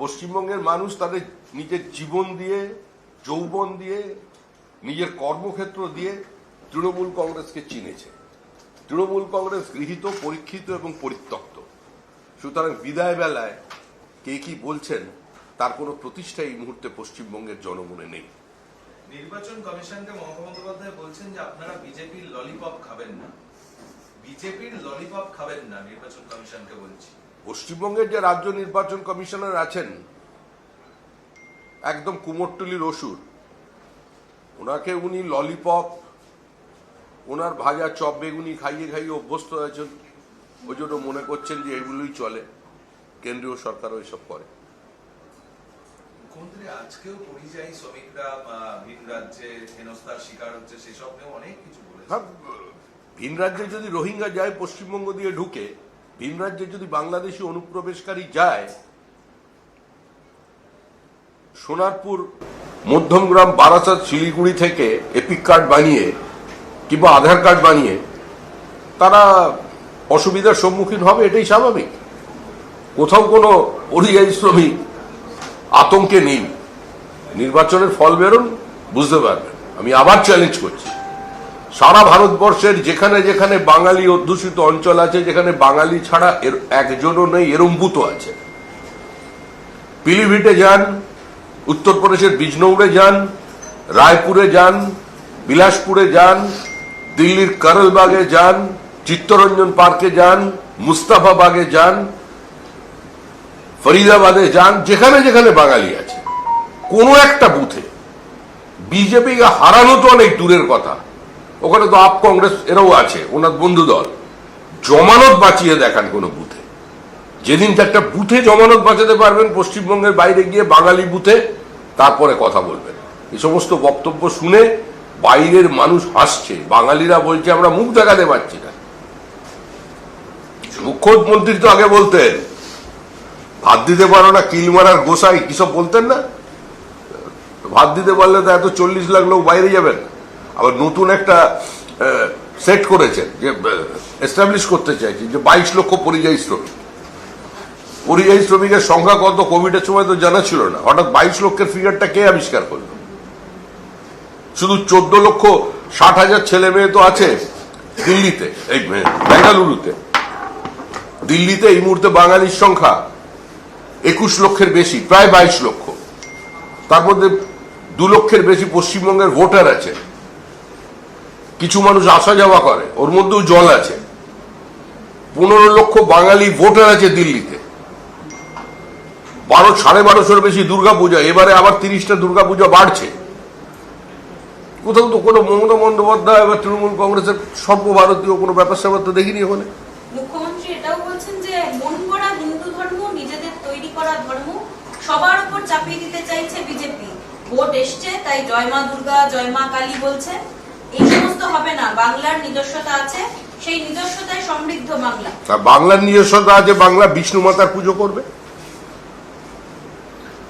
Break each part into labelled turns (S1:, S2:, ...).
S1: পশ্চিমবঙ্গের মানুষ তাদের নিজের জীবন দিয়ে, যৌবন দিয়ে, নিজের কর্মক্ষেত্র দিয়ে তৃণমূল কংগ্রেসকে চিনেছে। তৃণমূল কংগ্রেস গৃহীত, পরীক্ষিত এবং পরিত্যক্ত। সুতরাং বিদায় বেলায় কে কি বলছেন, তার কোনো প্রতিষ্ঠা এই মুহূর্তে পশ্চিমবঙ্গের জনমনে নেই।
S2: নির্বাচন কমিশনকে মমতা বন্দ্যোপাধ্যায় বলছেন যে আপনারা বিজেপির ললিপপ খাবেন না। বিজেপির ললিপপ খাবেন না, নির্বাচন কমিশনকে বলছি।
S1: পশ্চিমবঙ্গের যে রাজ্য নির্বাচন কমিশনার আছেন একদম কুমোরটুলির অসুর। ওনাকে উনি ললিপপ ওনার ভাজা চপ বেগুনি খাইয়ে খাইয়ে অভ্যস্ত হয়েছেন। ওই জন্য মনে করছেন যে এগুলোই চলে। কেন্দ্রীয় সরকারও এসব করে।
S2: মুখ্যমন্ত্রী আজকেও পরিযায়ী শ্রমিকরা ভিন রাজ্যে হেনস্থার শিকার হচ্ছে সেসব নিয়ে অনেক কিছু বলেছে
S1: হ্যাঁ, ভিন রাজ্যে যদি রোহিঙ্গা যায় পশ্চিমবঙ্গ দিয়ে ঢুকে ভিন রাজ্যে যদি বাংলাদেশি অনুপ্রবেশকারী যায়, সোনারপুর, মধ্যমগ্রাম, বারাসাত, শিলিগুড়ি থেকে এপিক কার্ড বানিয়ে কিংবা আধার কার্ড বানিয়ে তারা অসুবিধার সম্মুখীন হবে, এটাই স্বাভাবিক। কোথাও কোনো পরিযায়ী শ্রমিক আতঙ্কে নেই। নির্বাচনের ফল বেরোন, বুঝতে পারবেন। আমি আবার চ্যালেঞ্জ করছি। সারা ভারতবর্ষের যেখানে যেখানে বাঙালি অধ্যুষিত অঞ্চল আছে, যেখানে বাঙালি ছাড়া এর একজনও নেই এরম বুথ আছে। পিলিভিটে যান, উত্তরপ্রদেশের বিজনৌরে যান, রায়পুরে যান, বিলাসপুরে যান, দিল্লির করলবাগে যান, চিত্তরঞ্জন পার্কে যান, মুস্তাফাবাগে যান, ফরিদাবাদে যান, যেখানে যেখানে বাঙালি আছে। কোনো একটা বুথে। বিজেপিকে হারানো তো অনেক দূরের কথা। ওখানে তো আপ কংগ্রেস, এরাও আছে, ওনার বন্ধু দল। জমানত বাঁচিয়ে দেখান কোনো বুথে। যেদিন একটা বুথে জমানত বাঁচাতে পারবেন, পশ্চিমবঙ্গের বাইরে গিয়ে বাঙালি বুথে, তারপরে কথা বলবেন। এই সমস্ত বক্তব্য শুনে বাইরের মানুষ হাসছে। বাঙালিরা বলছে, আমরা মুখ দেখাতে পারছি না। মুখ্যমন্ত্রী তো আগে বলতেন, ভাত দিতে পারো না, কিল মারার গোসাই কিসব বলতেন না? ভাত দিতে পারলে তো এত চল্লিশ লাখ লোক বাইরে যাবেন। আবার নতুন একটা সেট করেছেন, যে এস্টাবলিশ করতে চাইছে যে বাইশ লক্ষ পরিযায়ী শ্রমিক। পরিযায়ী শ্রমিকের সংখ্যা কত? কোভিডের সময় তো জানা ছিল না। হঠাৎ বাইশ লক্ষের ফিগারটা কে আবিষ্কার করল? শুধু চোদ্দ লক্ষ ষাট হাজার ছেলে মেয়ে তো আছে দিল্লিতে, এই বেঙ্গালুরুতে। দিল্লিতে এই মুহূর্তে বাঙালির সংখ্যা একুশ লক্ষের বেশি, প্রায় বাইশ লক্ষ। তার মধ্যে দু লক্ষের বেশি পশ্চিমবঙ্গের ভোটার আছে। কিছু মানুষ আসা যাওয়া করে, ওর মধ্যেও জল আছে। পনেরো লক্ষ বাঙালি ভোটার আছে দিল্লিতে। বারো, সাড়ে বারোশোর বেশি দুর্গাপূজা, এবারে আবার তিরিশটা দুর্গাপূজা বাড়ছে। কোথাও তো কোনো মমতা বন্দ্যোপাধ্যায় বা তৃণমূল কংগ্রেসের সর্বভারতীয় কোনো ব্যাপার স্যাপার তো দেখিনি ওখানে।
S3: মুখ্যমন্ত্রী এটাও বলছেন যে মন সবার উপর চাপিয়ে দিতে চাইছে বিজেপি। ভোট এসছে, তাই জয় মা দুর্গা, জয় মা কালী বলছে। হবে না বাংলার নিজস্বতা আছে সেই নিজস্বতায় সমৃদ্ধ বাংলা।
S1: বাংলার নিজস্বতা আছে বাংলা বিষ্ণু মাতার পুজো করবে?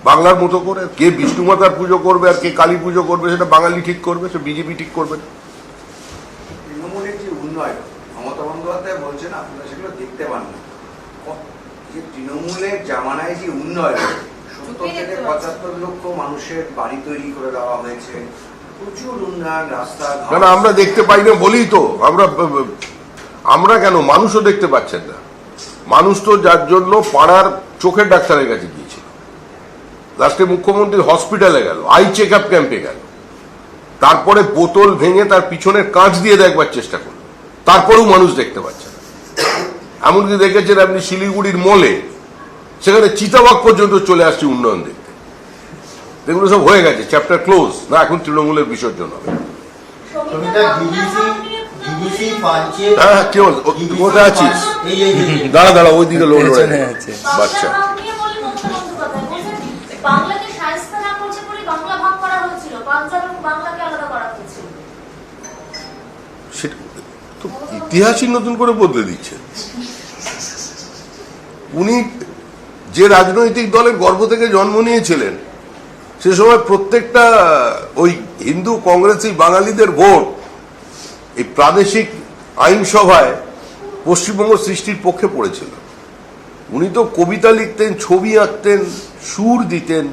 S1: বাংলার মতো করে কে বিষ্ণু মাতার পুজো করবে আর কে কালী পুজো করবে সেটা বাঙালি ঠিক করবে সে বিজেপি ঠিক করবে না।
S4: তৃণমূলের যে উন্নয়ন মমতা বন্দ্যোপাধ্যায় বলছেন আপনারা সেগুলো দেখতে পান না। যে তৃণমূলের জামানায় যে উন্নয়ন সত্তর থেকে পঁচাত্তর লক্ষ মানুষের বাড়ি তৈরি করে দেওয়া হয়েছে
S1: না আমরা দেখতে পাই না বলেই তো। আমরা আমরা কেন? মানুষও দেখতে পাচ্ছেন না। মানুষ তো যার জন্য পাড়ার চোখের ডাক্তারের কাছে গিয়েছিল। লাস্টে মুখ্যমন্ত্রী হসপিটালে গেল, আই চেক আপ ক্যাম্পে গেল। তারপরে বোতল ভেঙে তার পিছনের কাঁচ দিয়ে দেখবার চেষ্টা করল। তারপরেও মানুষ দেখতে পাচ্ছে না। এমনকি দেখেছেন আপনি শিলিগুড়ির মলে, সেখানে চিতাবাগ পর্যন্ত চলে আসছে উন্নয়ন দেখতে। এগুলো সব হয়ে গেছে চ্যাপ্টার ক্লোজ না এখন তৃণমূলের বিসর্জন হবে। হ্যাঁ কোথায় আছিস?
S5: এই।
S1: দাঁড়া দাঁড়া ওই দিকে লোক বাচ্চা। সেটা তো ইতিহাসই নতুন করে বদলে দিচ্ছে। উনি যে রাজনৈতিক দলের গর্ভ থেকে জন্ম নিয়েছিলেন সে সময় প্রত্যেকটা ওই হিন্দু কংগ্রেসি বাঙালিদের ভোট এই প্রাদেশিক আইনসভায় পশ্চিমবঙ্গ সৃষ্টির পক্ষে পড়েছিল। উনি তো কবিতা লিখতেন ছবি আঁকতেন সুর দিতেন।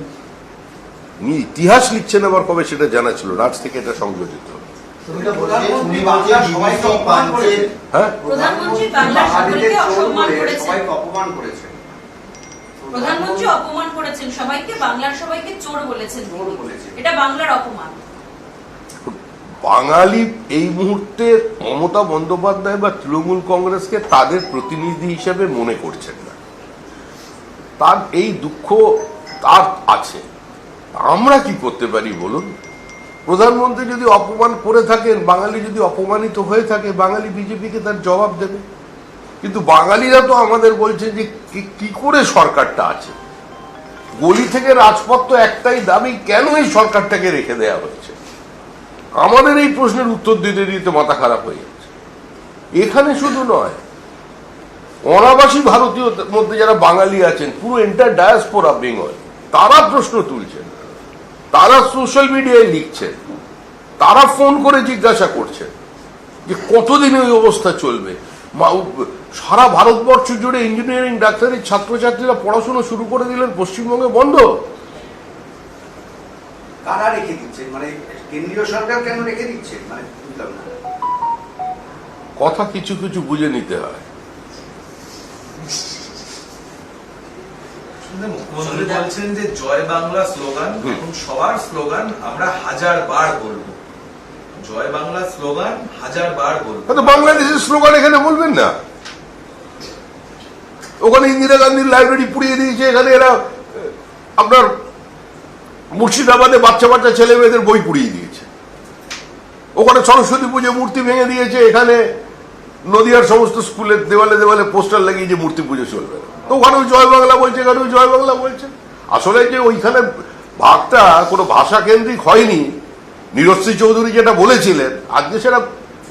S1: উনি ইতিহাস লিখছেন আবার কবে সেটা জানা ছিল রাজ থেকে এটা সংযোজিত। হ্যাঁ
S3: প্রধানমন্ত্রী বাংলার
S4: বাঙালিদের
S3: সকলকে
S4: চোর
S3: অসম্মান
S4: বলে
S3: করেছেন প্রধানমন্ত্রী অপমান করেছেন সবাইকে বাংলার সবাইকে চোর বলেছেন। এটা বাংলার অপমান।
S1: বাঙালি এই মুহূর্তে মমতা বন্দ্যোপাধ্যায় বা তৃণমূল কংগ্রেসকে তাদের প্রতিনিধি হিসেবে মনে করছেন না। তার এই দুঃখ তার আছে। আমরা কি করতে পারি বলুন? প্রধানমন্ত্রী যদি অপমান করে থাকেন বাঙালি যদি অপমানিত হয়ে থাকে বাঙালি বিজেপিকে তার জবাব দেবে। কিন্তু বাঙালিরা তো আমাদের বলছে যে কি- করে সরকারটা আছে? গলি থেকে রাজপথ তো একটাই দাবি, কেন এই সরকারটাকে রেখে দেওয়া হচ্ছে? আমাদের এই প্রশ্নের উত্তর দিতে দিতে মাথা খারাপ হয়ে যাচ্ছে। এখানে শুধু নয়, অনাবাসী ভারতীয় মধ্যে যারা বাঙালি আছেন, পুরো এন্টার ডায়াসপোরা বেঙ্গল তারা প্রশ্ন তুলছেন। তারা সোশ্যাল মিডিয়ায় লিখছেন। তারা ফোন করে জিজ্ঞাসা করছেন যে কতদিন ওই অবস্থা চলবে? সারা ভারতবর্ষ জুড়ে ইঞ্জিনিয়ারিং ডাক্তারের ছাত্রছাত্রীরা পড়াশোনা শুরু করে দিলেন পশ্চিমবঙ্গে বন্ধ।
S4: কারা রেখে দিচ্ছেন মানে কেন্দ্রীয় সরকার কেন রেখে দিচ্ছেন মানে বুঝলাম না।
S1: কথা কিছু কিছু বুঝে নিতে হয়।
S2: মুখ্যমন্ত্রী বলছেন যে জয় বাংলা স্লোগান এখন সবার স্লোগান আমরা হাজার বার বলব। জয় বাংলা স্লোগান হাজার বার বলব।
S1: বাংলাদেশের স্লোগান এখানে বলবেন না? ওখানে ইন্দিরা গান্ধীর লাইব্রেরি পুড়িয়ে দিয়েছে, এখানে এরা আপনার মুর্শিদাবাদে বাচ্চা বাচ্চা ছেলে মেয়েদের বই পুড়িয়ে দিয়েছে। ওখানে সরস্বতী পুজো মূর্তি ভেঙে দিয়েছে, এখানে নদীয়ার সমস্ত স্কুলের দেওয়ালে দেওয়ালে পোস্টার লাগিয়ে যে মূর্তি পুজো চলবে। তো ওখানেও জয় বাংলা বলছে, এখানেও জয় বাংলা বলছে। আসলে যে ওইখানে ভাগটা কোনো ভাষা কেন্দ্রিক হয়নি, নিরশ্রী চৌধুরী যেটা বলেছিলেন, আজকে সেটা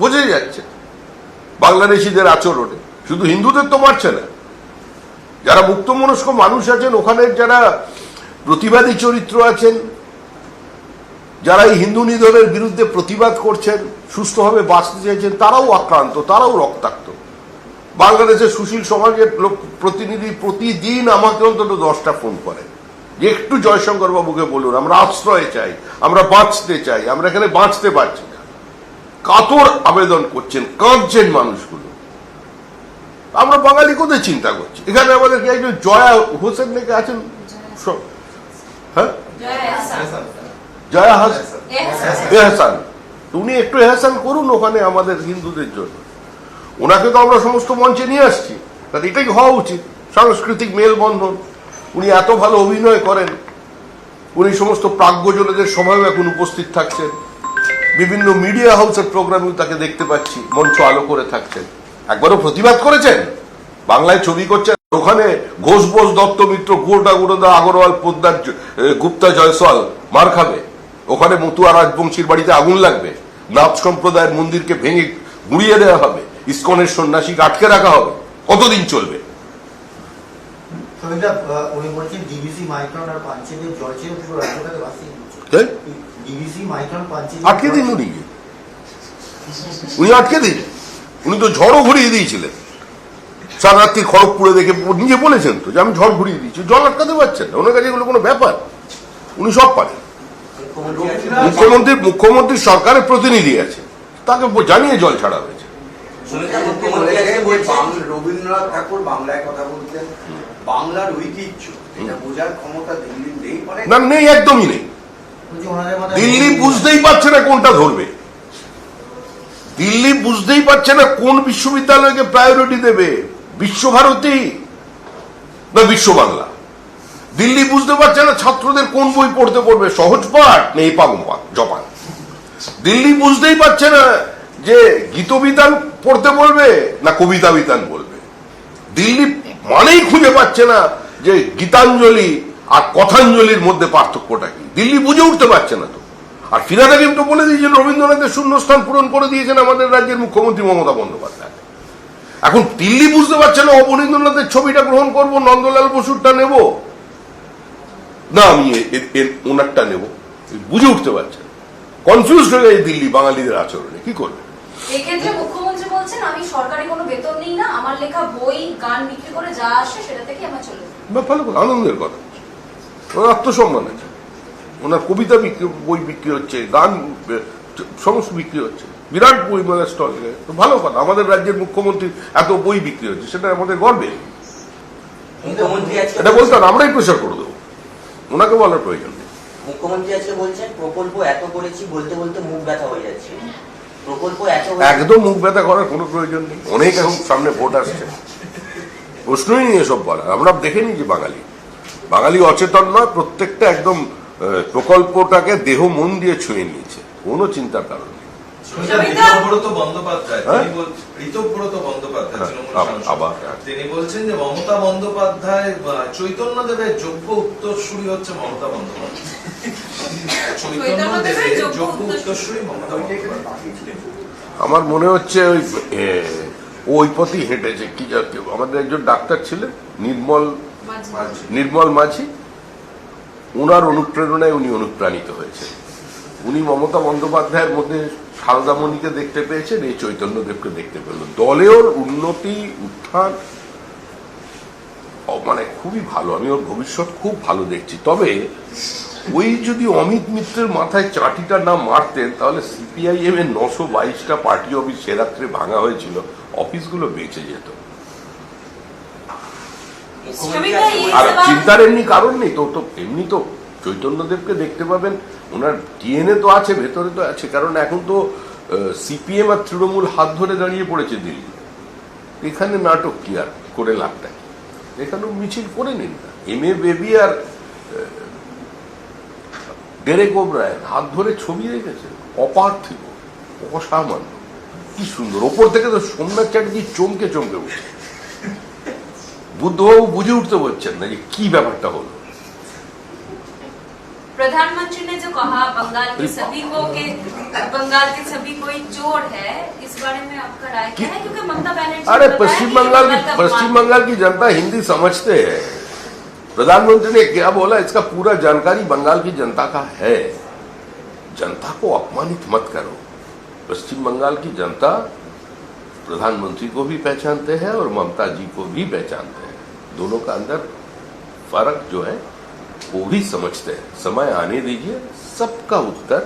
S1: বোঝা যাচ্ছে বাংলাদেশিদের আচরণে। শুধু হিন্দুদের তো মারছে না। যারা মুক্তমনস্ক মানুষ আছেন ওখানের যারা প্রতিবাদী চরিত্র আছেন, যারা এই হিন্দু নিধনের বিরুদ্ধে প্রতিবাদ করছেন, সুস্থভাবে বাঁচতে চাইছেন, তারাও আক্রান্ত, তারাও রক্তাক্ত। বাংলাদেশের সুশীল সমাজের লোক প্রতিনিধি প্রতিদিন আমাকে অন্তত দশটা ফোন করেন যে একটু জয়শঙ্কর বাবুকে বলুন, আমরা আশ্রয় চাই, আমরা বাঁচতে চাই, আমরা এখানে বাঁচতে পারছি না। কাতর আবেদন করছেন, কাঁদছেন মানুষগুলো। বাঙালি কোথায় চিন্তা করছে? এখানে আমাদের কি একজন জয়া হোসেন নাকি আছেন? হ্যাঁ?
S3: জয়া
S1: হাসান। উনি একটু এহসান করুন ওখানে আমাদের হিন্দুদের জন্য। ওনাকে তো আমরা সমস্ত মঞ্চে নিয়ে আসছি। তাহলে এটাই হওয়া উচিত? সাংস্কৃতিক মেলবন্ধন। উনি এত ভালো অভিনয় করেন। উনি সমস্ত প্রাজ্ঞজনেদের সভায় এখন উপস্থিত থাকছেন। বিভিন্ন মিডিয়া হাউসের প্রোগ্রামেও তাকে দেখতে পাচ্ছি। মঞ্চ আলো করে থাকছেন। একবারও প্রতিবাদ করেছেন? বাংলায় ছবি করছেন ওখানে ঘোষ বোস দত্ত মিত্র গোটা গুড়দা আগরওয়াল পোদ্দার গুপ্তা জয়সওয়াল মার খাবে। ওখানে মতুয়া রাজবংশীর বাড়িতে আগুন লাগবে। নাথ সম্প্রদায়ের মন্দিরকে ভেঙে গুড়িয়ে দেওয়া হবে। ইস্কনের সন্ন্যাসীকে আটকে রাখা হবে। কতদিন চলবে?
S5: পাঞ্চে
S1: আটকে দিন উনি উনি আটকে দিন। উনি তো ঝড়ও ঘুরিয়ে দিয়েছিলেন। সারা রাত্রি খড়গপুরে দেখে নিজে বলেছেন তো যে আমি ঝড় ঘুরিয়ে দিয়েছি জল আটকাতে পারছেন না। ওনার কাছে এগুলো কোনো ব্যাপার? উনি সব পারেন। মুখ্যমন্ত্রী মুখ্যমন্ত্রী সরকারের প্রতিনিধি আছে। তাকে জানিয়ে জল ছাড়া হয়েছে।
S4: মুখ্যমন্ত্রী বলেছেন। যে বাং- রবীন্দ্রনাথ ঠাকুর বাংলায় কথা বলতেন বাংলার ঐতিহ্য এটা বোঝার ক্ষমতা দিল্লি নেই মানে
S1: না নেই একদমই নেই। দিল্লি বুঝতেই পারছে না কোনটা ধরবে। দিল্লি বুঝতেই পারছে না কোন বিশ্ববিদ্যালয়কে প্রায়োরিটি দেবে। বিশ্বভারতী না বিশ্ব বাংলা দিল্লি বুঝতে পারছে না ছাত্রদের কোন বই পড়তে পড়বে, সহজ পাঠ? নেই পাগম পাঠ জপান। দিল্লি বুঝতেই পারছে না যে গীতবিতান পড়তে বলবে না কবিতা বিতান বলবে। দিল্লি মানেই খুঁজে পাচ্ছে না যে গীতাঞ্জলি আর কথাঞ্জলির মধ্যে পার্থক্যটা কি। দিল্লি বুঝে উঠতে পারছে না তো। আর ফিরাদ হাকিম তো বলে দিয়েছেন, রবীন্দ্রনাথের শূন্যস্থান পূরণ করে দিয়েছেন আমাদের রাজ্যের মুখ্যমন্ত্রী মমতা বন্দ্যোপাধ্যায়। এখন দিল্লি বুঝতে পারছে না অবনীন্দ্রনাথের ছবিটা গ্রহণ করব নন্দলাল বসুরটা নেব। না আমি ওনারটা নেব। বুঝে উঠতে পারছে কনফিউজ হয়ে গেছে দিল্লি বাঙালিদের আচরণে। কি করবে?
S6: এক্ষেত্রে মুখ্যমন্ত্রী বলছেন আমি সরকারি কোনো বেতন নিই না আমার লেখা বই গান বিক্রি করে যা আসে সেটা থেকে আমার চলে।
S1: ভালো আনন্দের কথা। ওনার আত্মসম্মান আছে। ওনার কবিতা বিক্রি বই বিক্রি হচ্ছে গান সমস্ত বিক্রি হচ্ছে। বিরাট বই মানে স্টল তো ভালো কথা আমাদের রাজ্যের মুখ্যমন্ত্রী এত বই বিক্রি হচ্ছে সেটা আমাদের
S7: আজকে
S1: এটা বলতে হবে, আমরাই প্রচার করে দেবো। ওনাকে বলার প্রয়োজন নেই।
S7: মুখ্যমন্ত্রী আজকে বলছেন প্রকল্প এত করেছি বলতে বলতে মুখ ব্যথা হয়ে যাচ্ছে। প্রকল্প এত
S1: একদম মুখ ব্যথা করার কোনো প্রয়োজন নেই। অনেক এখন সামনে ভোট আসছে। প্রশ্নই এসব বলা আমরা দেখে নিই যে বাঙালি। বাঙালি অচেতন নয় প্রত্যেকটা একদম প্রকল্পটাকে দেহ মন দিয়ে ছুঁয়ে নিয়েছে। কোনো চিন্তার কারণ
S2: তিনি
S1: হ্যাঁ,
S2: সাংসদ।
S1: আবার।
S2: তিনি বলছেন যে মমতা বন্দ্যোপাধ্যায় চৈতন্য দেবের যোগ্য উত্তরসূরি হচ্ছে মমতা বন্দ্যোপাধ্যায়। চৈতন্য
S3: দেবের যোগ্য উত্তরসূরি।
S2: মমতা
S1: আমার মনে হচ্ছে ওই ওই পথেই হেঁটেছে। কি যা- আমাদের একজন ডাক্তার ছিলেন নির্মল
S3: মাঝে।
S1: নির্মল মাঝি। ওনার অনুপ্রেরণায় উনি অনুপ্রাণিত হয়েছে উনি মমতা বন্দ্যোপাধ্যায়ের মধ্যে সারদামণিকে দেখতে পেয়েছেন এই চৈতন্যদেবকে দেখতে পেল দলের উন্নতি উত্থান মানে খুবই ভালো। আমি ওর ভবিষ্যৎ খুব ভালো দেখছি। তবে ওই যদি অমিত মিত্রের মাথায় চাটিটা না মারতেন তাহলে সিপিআইএম এর নশো বাইশটা পার্টি অফিস সে রাত্রে ভাঙা হয়েছিল অফিসগুলো বেঁচে যেত। আর চিন্তার এমনি কারণ নেই তো তো এমনি তো চৈতন্যদেবকে দেখতে পাবেন। ওনার ডিএনএ তো আছে, ভেতরে তো আছে, কারণ এখন তো সিপিএম আর তৃণমূল হাত ধরে দাঁড়িয়ে পড়েছে দিল্লি। এখানে নাটক কি আর করে লাভটা কি? এখানেও মিছিল করে নিন না। এম এ বেবি আর ডেরেক ওব্রায়ন হাত ধরে ছবি রেখেছে। অপার্থিব অসামান্য। কি সুন্দর। ওপর থেকে তো সোমনাথ চ্যাটার্জি চমকে চমকে উঠছে। বুদ্ধবাবু বুঝে উঠতে পারছেন না যে কি ব্যাপারটা হলো।
S3: प्रधानमंत्री ने जो कहा बंगाल के सभी को के बंगाल के सभी कोई चोर है इस बारे में आपका राय क्या है? क्योंकि ममता बनर्जी
S1: अरे पश्चिम बंगाल की पश्चिम बंगाल की जनता हिंदी समझते हैं। प्रधानमंत्री ने क्या बोला? इसका पूरा जानकारी बंगाल की जनता का है। जनता को अपमानित मत करो। पश्चिम बंगाल की जनता प्रधानमंत्री को भी पहचानते हैं और ममता जी को भी पहचानते हैं। दोनों का अंदर फ़र्क जो है वो भी समझते हैं समय आने दीजिए सबका उत्तर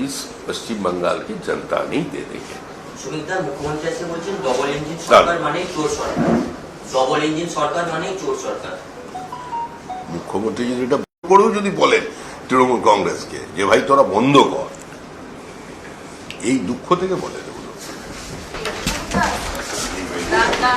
S1: इस पश्चिम बंगाल की जनता नहीं दे देगी
S7: সুমিতা মুখ্যমন্ত্রী আজকে বলছেন ডবল ইঞ্জিন সরকার মানে চোর সরকার ডবল ইঞ্জিন সরকার মানে চোর সরকার
S1: মুখ্যমন্ত্রী যদি এটা করেও যদি বলেন তৃণমূল কংগ্রেসকে যে ভাই তোরা বন্ধ কর এই দুঃখ থেকে বলেন এগুলো
S3: ডাক্তার